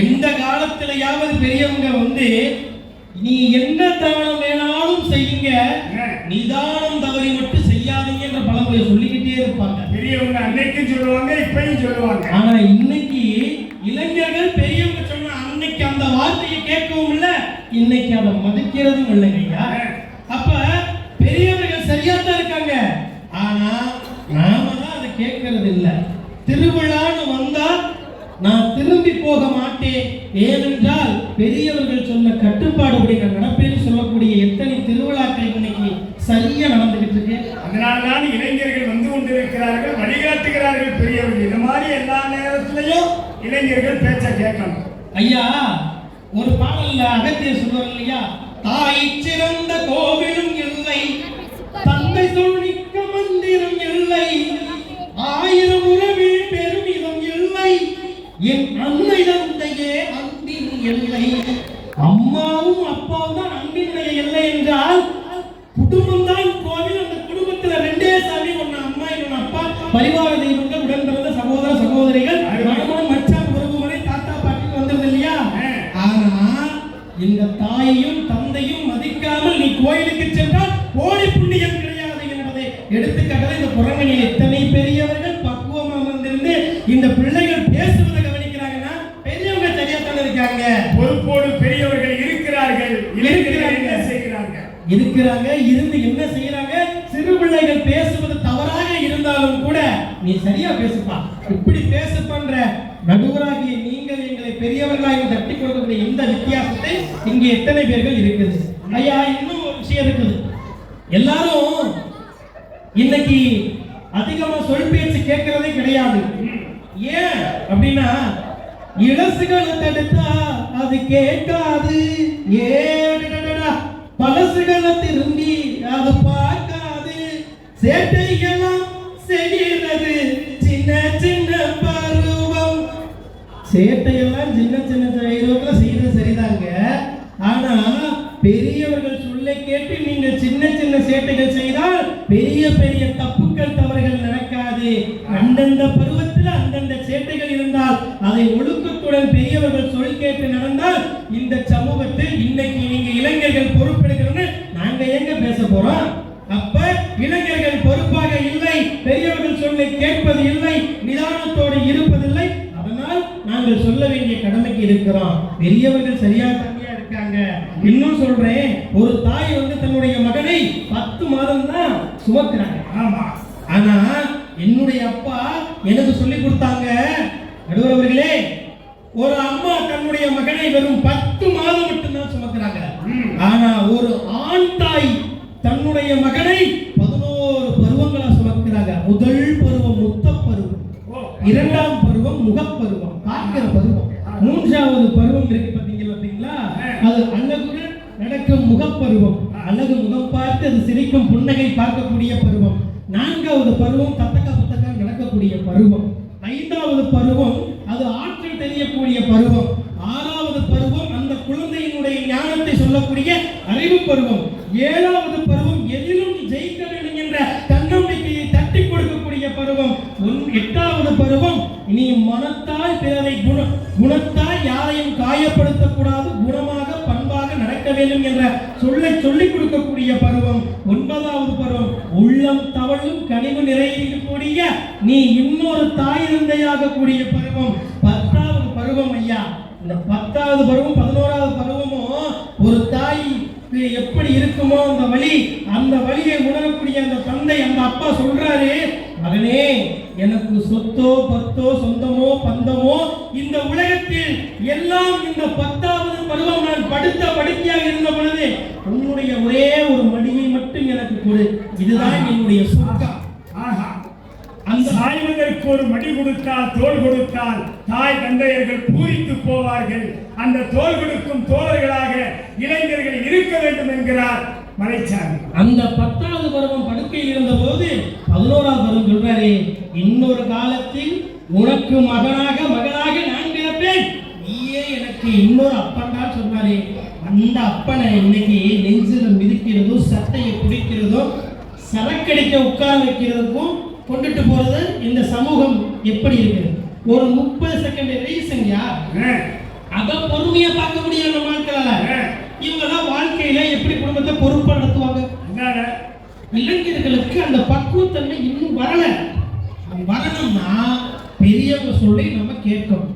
எந்த காலத்திலேயாவது பெரியவங்க வந்து நீ என்ன தானம் வேணாலும் செய்யுங்க. நிதானம் தவறி மட்டும் செய்யாதீங்க என்ற பழமொழியை சொல்லிக்கிட்டே இருப்பாங்க. பெரியவங்க அன்னைக்கும் சொல்லுவாங்க இப்பயும் சொல்லுவாங்க. ஆனா இன்னைக்கு இளைஞர்கள் பெரியவங்க சொன்ன அன்னைக்கு அந்த வார்த்தையை கேட்கவும் இல்ல இன்னைக்கு அதை மதிக்கிறதும் இல்லைங்கய்யா அப்ப பெரியவர்கள் சரியா தான் இருக்காங்க ஆனா நாம தான் அதை கேட்கறது இல்ல திருவிழான்னு வந்தா நான் திரும்பி போக மாட்டேன். ஏனென்றால் பெரியவர்கள் சொன்ன கட்டுப்பாடுபடி நான் நடப்பேன்னு சொல்லக்கூடிய எத்தனை திருவிழாக்கள் இன்னைக்கு சரியா நடந்துகிட்டு இருக்கு. அதனால்தான் இளைஞர்கள் வந்து கொண்டிருக்கிறார்கள் வழிகாட்டுகிறார்கள் பெரியவர்கள். இது மாதிரி எல்லா நேரத்திலையும் இளைஞர்கள் பேச்ச கேட்கணும். ஐயா ஒரு பாடல்ல அகத்தியர் சொல்வார் இல்லையா? தாய் சிறந்த கோவிலும் இல்லை தந்தை சொல்லிக்க மந்திரம் இல்லை ஆயிரம் இல்லை என் அன்னை தந்தையே அன்பின் எல்லை. அம்மாவும் அப்பாவும் தான் அன்பினுடைய எல்லை என்றால் குடும்பம் தான் கோவில். அந்த குடும்பத்துல ரெண்டே சாமி ஒன்னு அம்மா இன்னொன்னு அப்பா. பரிவார தெய்வங்கள் உடன் பிறந்த சகோதர சகோதரிகள். மாமன் மச்சான் உறவுமுறை தாத்தா பாட்டி வந்தது இல்லையா? ஆனா இந்த தாயையும் தந்தையும் மதிக்காமல் நீ கோயிலுக்கு சென்றால் கோடி புண்ணியம் கிடையாது என்பதை எடுத்துக்காட்டது இந்த புறமணியில் எத்தனை பெரியவர்கள் பக்குவமா வந்திருந்து இந்த பிள்ளைகள் பேசுவதை கவனிக்கிறாங்கன்னா பெரியவங்க சரியா தானே இருக்காங்க பொறுப்போடு பெரியவர்கள் இருக்கிறார்கள் இளைஞர்கள் என்ன செய்கிறார்கள் இருக்கிறாங்க இருந்து என்ன செய்யறாங்க? சிறு பிள்ளைகள் பேசுவது தவறாக இருந்தாலும் கூட நீ சரியா பேசுப்பா. இப்படி பேச பண்ற நடுவராகிய நீங்கள் எங்களை பெரியவர்களாக தட்டி கொடுக்கக்கூடிய இந்த வித்தியாசத்தை இங்கே எத்தனை பேர்கள் இருக்குது ஐயா இன்னும் ஒரு விஷயம் இருக்குது. எல்லாரும் இன்னைக்கு அதிகமா சொல் பேச்சு கேட்கறதே கிடையாது. ஏன் அப்படின்னா இடசுகள் தடுத்தா அது கேட்காது. ஏ பழசுகளை திரும்பி அது பார்க்காது. சேட்டைகளாம் செய்கிறது சின்ன சின்ன பருவம். சேட்டையெல்லாம் சின்ன சின்ன பருவத்துல செய்யறது சரிதாங்க. ஆனா பெரியவர்கள் சொல்ல கேட்டு நீங்க சின்ன சின்ன சேட்டைகள் செய்தால் பெரிய பெரிய தப்புக்கள் தவறுகள் நடக்காது. அந்தந்த பருவத்தில் அந்தந்த சேட்டைகள் இருந்தால் அதை ஒழுக்கத்துடன் பெரியவர்கள் சொல் கேட்டு நடந்தால் இந்த சமூகத்தில் இன்னைக்கு நீங்க இளைஞர்கள் பொறுப்பு நாங்க எங்க பேச போறோம் அப்ப இளைஞர்கள் பொறுப்பாக இல்லை பெரியவர்கள் சொல்லை கேட்பது இல்லை நிதானத்தோடு இருப்பதில்லை. அதனால் நாங்கள் சொல்ல வேண்டிய கடமைக்கு இருக்கிறோம். பெரியவர்கள் சரியா தனியா இருக்காங்க. இன்னும் சொல்றேன் ஒரு தாய் வந்து தன்னுடைய மகனை பத்து மாதம் தான் சுமக்கிறாங்க. ஆமா. ஆனா என்னுடைய அப்பா எனக்கு சொல்லி கொடுத்தாங்க. நடுவர் அவர்களே ஒரு அம்மா தன்னுடைய மகனை வெறும் பத்து மாதம் மட்டும்தான் சுமக்கிறாங்க. ஆனா ஒரு ஆண் தாய் தன்னுடைய மகனை பதினோரு பருவங்களா சுமக்கிறாங்க. முதல் இரண்டாம் பருவம் முகப்பருவம் பார்க்கிற பருவம். மூன்றாவது பருவம் இருக்கு பாத்தீங்களா பார்த்தீங்களா? அது அழகுடன் நடக்கும் முகப்பருவம். அழகு முகம் பார்த்து அது சிரிக்கும் புன்னகை பார்க்கக்கூடிய பருவம். நான்காவது பருவம் தத்தக்கா புத்தக்கா நடக்கக்கூடிய பருவம். ஐந்தாவது பருவம் அது ஆற்றல் தெரியக்கூடிய பருவம். ஆறாவது பருவம் அந்த குழந்தையினுடைய ஞானத்தை சொல்லக்கூடிய அறிவு பருவம். ஏழாவது பருவம் எதிலும் ஜெயிக்க வேண்டும் என்ற தன்னம்பிக்கையை தட்டி கொடுக்கக்கூடிய பருவம். எட்டாவது பருவம் நீ மனத்தால் பிறரை குண குணத்தால் யாரையும் காயப்படுத்தக்கூடாது. குணமாக பண்பாக நடக்க வேண்டும் என்ற சொல்லை சொல்லிக் கொடுக்கக்கூடிய பருவம் ஒன்பதாவது பருவம். உள்ளம் தவழும் கனிவு நிறையக்கூடிய நீ இன்னொரு தாய் தந்தையாக கூடிய பருவம். பத்தாவது பருவம் ஐயா. இந்த பத்தாவது பருவம் பதினோராவது பருவமும் ஒரு தாய் எப்படி இருக்குமோ அந்த வழி அந்த வழியை உணரக்கூடிய அந்த தந்தை அந்த அப்பா சொல்றாரு மகனே எனக்கு சொத்தோ பத்தோ சொந்தமோ பந்தமோ இந்த உலகத்தில் எல்லாம் இந்த பத்தாவது பருவம் நான் படுத்த படுக்கையாக இருந்த பொழுது உன்னுடைய ஒரே ஒரு மடியை மட்டும் எனக்கு கொடு. இதுதான் என்னுடைய ஆஹா. அந்த சாய்வதற்கு ஒரு மடி கொடுத்தால் தோல் கொடுத்தால் தாய் தந்தையர்கள் பூரித்து போவார்கள். அந்த தோல் கொடுக்கும் தோழர்களாக இளைஞர்கள் இருக்க வேண்டும் என்கிறார் மலைச்சாமி. அந்த பத்தாவது பருவம் படுக்கையில் இருந்த போது பதினோராவது பருவம் சொல்றாரு இன்னொரு காலத்தில் உனக்கு மகனாக மகனாக நான் பிறப்பேன். நீயே எனக்கு இன்னொரு அப்பன் தான் சொன்னாரு அந்த அப்பனை இன்னைக்கு நெஞ்சில மிதிக்கிறதோ சட்டையை பிடிக்கிறதோ சரக்கடிக்க உட்கார வைக்கிறதுக்கும் கொண்டுட்டு போறது இந்த சமூகம் எப்படி இருக்குது ஒரு முப்பது செகண்ட் ரீசன்யா அத பொறுமையா பார்க்க முடியும் நம்ம வாழ்க்கையில இவங்க தான் வாழ்க்கையில எப்படி குடும்பத்தை பொறுப்பா நடத்துவாங்க? இளைஞர்களுக்கு அந்த பக்குவத்தன்மை இன்னும் வரல. அது வரணும்னா பெரியவங்க சொல்லி நம்ம கேட்கணும்.